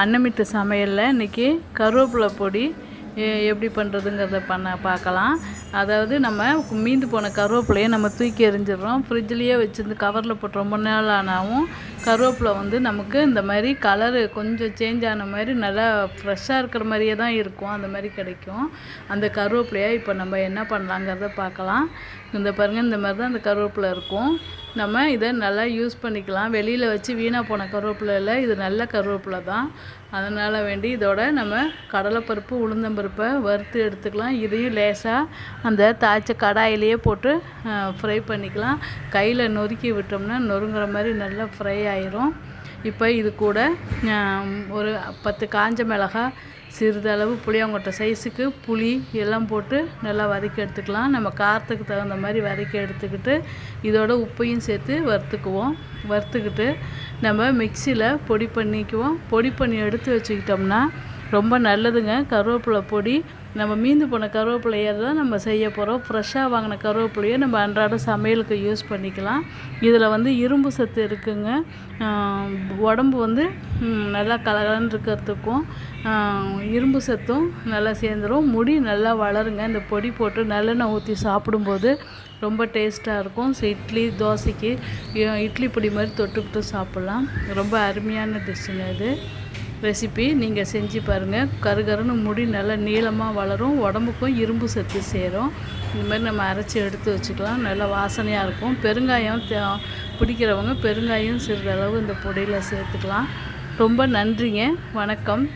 அன்னமிட்டு சமையலில் இன்றைக்கி கருவேப்பிலை பொடி எப்படி பண்ணுறதுங்கிறத பண்ண பார்க்கலாம். அதாவது நம்ம மீந்து போன கருவேப்பிலையை நம்ம தூக்கி எறிஞ்சிடுறோம். ஃப்ரிட்ஜ்லேயே வச்சுருந்து கவரில் போட்டு ரொம்ப நாள் ஆனாவும் கருவேப்பிலை வந்து நமக்கு இந்த மாதிரி கலரு கொஞ்சம் சேஞ்ச் ஆன மாதிரி நல்லா ஃப்ரெஷ்ஷாக இருக்கிற மாதிரியே தான் இருக்கும். அந்த மாதிரி கிடைக்கும். அந்த கருவேப்பிலையை இப்போ நம்ம என்ன பண்ணலாங்கிறத பார்க்கலாம். இந்த பாருங்கள் இந்த மாதிரி தான் அந்த கருவேப்பிலை இருக்கும். நம்ம இதை நல்லா யூஸ் பண்ணிக்கலாம். வெளியில் வச்சு வீணாக போன கருவேப்பிலை இல்லை இது நல்ல கருவேப்பிலை தான். அதனால் வேண்டி இதோட நம்ம கடலைப்பருப்பு உளுந்தம்பருப்பை வறுத்து எடுத்துக்கலாம். இதையும் லேசாக அந்த தாய்ச்ச கடாயிலேயே போட்டு ஃப்ரை பண்ணிக்கலாம். கையில் நொறுக்கி விட்டோம்னா நொறுங்குற மாதிரி நல்லா ஃப்ரை ஆயிரும். இப்போ இது கூட ஒரு பத்து காஞ்ச மிளகாய் சிறிதளவு புளியாங்கொட்டை சைஸுக்கு புளி எல்லாம் போட்டு நல்லா வதக்கி எடுத்துக்கலாம். நம்ம காரத்துக்கு தகுந்த மாதிரி வதக்கி எடுத்துக்கிட்டு இதோட உப்பையும் சேர்த்து வறுத்துக்குவோம். வறுத்துக்கிட்டு நம்ம மிக்சியில் பொடி பண்ணிக்குவோம். பொடி பண்ணி எடுத்து வச்சுக்கிட்டோம்னா ரொம்ப நல்லதுங்க. கருவேப்பிலை பொடி. நம்ம மீந்து போன கருவேப்பிலையை தான் நம்ம செய்ய போகிறோம் ஃப்ரெஷ்ஷாக வாங்கின கருவேப்பிலையை நம்ம அன்றாட சமையலுக்கு யூஸ் பண்ணிக்கலாம். இதில் வந்து இரும்பு சத்து இருக்குங்க. உடம்பு வந்து நல்லா கலகலன்னு இருக்கிறதுக்கும் இரும்பு சத்தும் நல்லா சேர்ந்துரும். முடி நல்லா வளருங்க. இந்த பொடி போட்டு நல்லெண்ணெய் ஊற்றி சாப்பிடும்போது ரொம்ப டேஸ்ட்டாக இருக்கும். ஸோ இட்லி தோசைக்கு இட்லி பொடி மாதிரி தொட்டுக்கிட்டு சாப்பிட்லாம். ரொம்ப அருமையான டிஷ்ஷுங்க இது. ரெசிபி நீங்கள் செஞ்சு பாருங்கள் கருகருன்னு முடி நல்லா நீளமாக வளரும். உடம்புக்கும் இரும்பு சத்து சேரும். இந்தமாதிரி நம்ம அரைச்சி எடுத்து வச்சுக்கலாம். நல்லா வாசனையாக இருக்கும். பெருங்காயம் தே- பிடிக்கிறவங்க பெருங்காயம் சிறிதளவு இந்த பொடியில் சேர்த்துக்கலாம். ரொம்ப நன்றிங்க. வணக்கம்.